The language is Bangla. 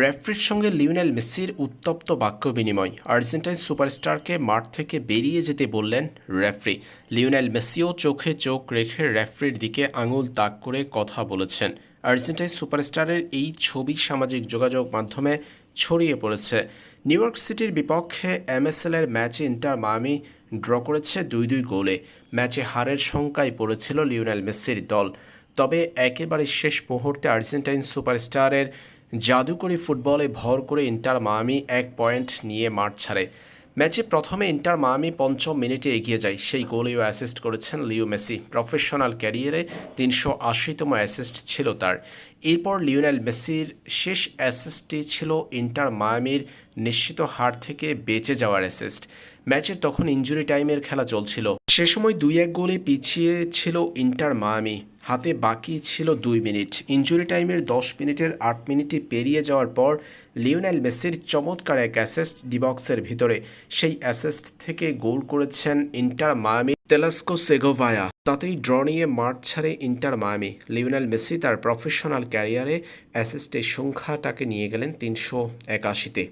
রেফরির সঙ্গে লিওনেল মেসির উত্তপ্ত বাক্য বিনিময়। আর্জেন্টাইন সুপারস্টারকে মাঠ থেকে বেরিয়ে যেতে বললেন রেফরি। লিওনেল মেসিও চোখে চোখ রেখে রেফরির দিকে আঙুল তাক করে কথা বলেছেন। আর্জেন্টাইন সুপারস্টারের এই ছবি সামাজিক যোগাযোগ মাধ্যমে ছড়িয়ে পড়েছে। নিউ ইয়র্ক সিটির বিপক্ষে এমএসএল এর ম্যাচে ইন্টার মামি ড্র করেছে দুই দুই গোলে। ম্যাচে হারের শঙ্কায় পড়েছিল লিওনেল মেসির দল। তবে একেবারে শেষ মুহূর্তে আর্জেন্টাইন সুপারস্টারের জাদুকরী ফুটবলে ভর করে ইন্টার মামি এক পয়েন্ট নিয়ে মাঠ ছাড়ে। ম্যাচে প্রথমে ইন্টার মামি পঞ্চম মিনিটে এগিয়ে যায়। সেই গোলেও অ্যাসিস্ট করেছেন লিও মেসি। প্রফেশনাল ক্যারিয়ারে তিনশো আশিতম অ্যাসিস্ট ছিল তার। এরপর লিওনেল মেসির শেষ অ্যাসিস্টটি ছিল ইন্টার মায়ামির নিশ্চিত হার থেকে বেঁচে যাওয়ার অ্যাসিস্ট। ম্যাচের তখন ইঞ্জুরি টাইমের খেলা চলছিল। সে সময় দুই এক গোলে পিছিয়ে ছিল ইন্টার মায়ামি। হাতে বাকি ছিল দুই মিনিট। ইঞ্জুরি টাইমের দশ মিনিটের আট মিনিটে পেরিয়ে যাওয়ার পর লিওনেল মেসির চমৎকার এক অ্যাসেস্ট ডিবক্সের ভিতরে। সেই অ্যাসেস্ট থেকে গোল করেছেন ইন্টার মায়ামি তেলাস্কো সেগোভায়া। তাতেই ড্র নিয়ে মাঠ ছাড়ে ইন্টার মায়ামি। লিওনেল মেসি তার প্রফেশনাল ক্যারিয়ারে অ্যাসেস্টের সংখ্যাটাকে নিয়ে গেলেন তিনশো একাশিতে।